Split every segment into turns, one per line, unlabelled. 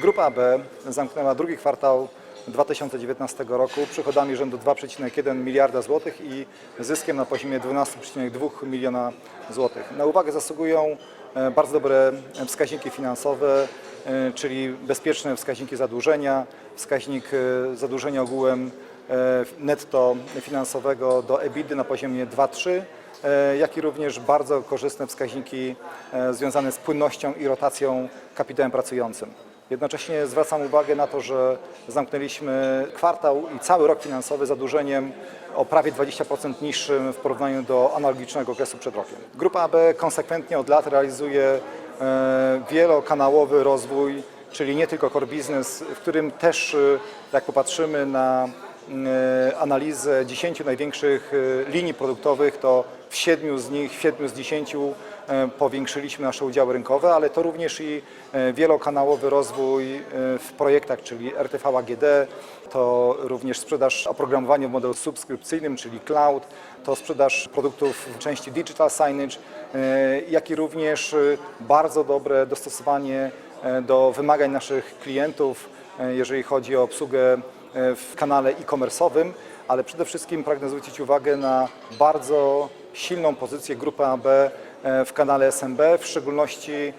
Grupa B zamknęła drugi kwartał 2019 roku przychodami rzędu 2,1 miliarda złotych i zyskiem na poziomie 12,2 miliona złotych. Na uwagę zasługują e, bardzo dobre wskaźniki finansowe, e, czyli bezpieczne wskaźniki zadłużenia, wskaźnik e, zadłużenia ogółem netto finansowego do EBITDA na poziomie 2,3 e, jak i również bardzo korzystne wskaźniki związane z płynnością i rotacją kapitałem pracującym. Jednocześnie zwracam uwagę na to, że zamknęliśmy kwartał i cały rok finansowy zadłużeniem o prawie 20% niższym w porównaniu do analogicznego okresu przed rokiem. Grupa AB konsekwentnie od lat realizuje e, wielokanałowy rozwój, czyli nie tylko core business, w którym też, e, jak popatrzymy na analizę 10 największych e, linii produktowych, to w 7 z nich, w 7 z 10 e, powiększyliśmy nasze udziały rynkowe, ale to również i e, wielokanałowy rozwój e, w projektach, czyli RTV AGD, to również sprzedaż oprogramowania w modelu subskrypcyjnym, czyli cloud, to sprzedaż produktów w części digital signage, e, jak i również e, bardzo dobre dostosowanie e, do wymagań naszych klientów, e, jeżeli chodzi o obsługę e, w kanale e-commerce'owym, ale przede wszystkim pragnę zwrócić uwagę na bardzo silną pozycję grupy AB e, w kanale SMB, w szczególności e,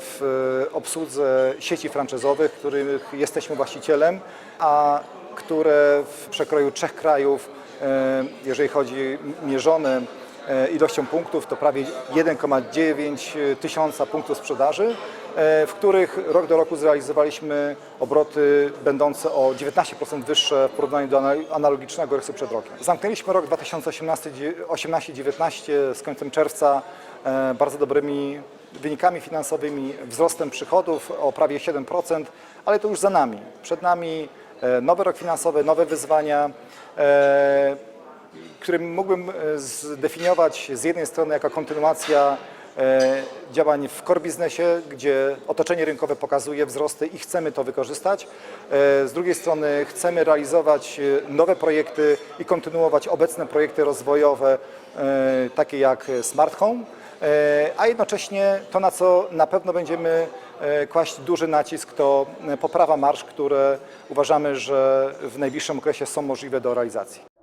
w obsłudze sieci franczyzowych, których jesteśmy właścicielem, a które w przekroju trzech krajów, e, jeżeli chodzi mierzone e, ilością punktów, to prawie 1,9 tysiąca punktów sprzedaży, e, w których rok do roku zrealizowaliśmy obroty będące o 19% wyższe w porównaniu do ana- analogicznego okresu przed rokiem. Zamknęliśmy rok 2018-19 z końcem czerwca e, bardzo dobrymi wynikami finansowymi, wzrostem przychodów o prawie 7%, ale to już za nami. Przed nami e, nowy rok finansowy, nowe wyzwania, e, którym mógłbym e, zdefiniować z jednej strony jako kontynuacja e, działań w core biznesie, gdzie otoczenie rynkowe pokazuje wzrosty i chcemy to wykorzystać. E, Z drugiej strony chcemy realizować nowe projekty i kontynuować obecne projekty rozwojowe, takie jak Smart Home, a jednocześnie to, na co na pewno będziemy kłaść duży nacisk, to poprawa marsz, które uważamy, że w najbliższym okresie są możliwe do realizacji.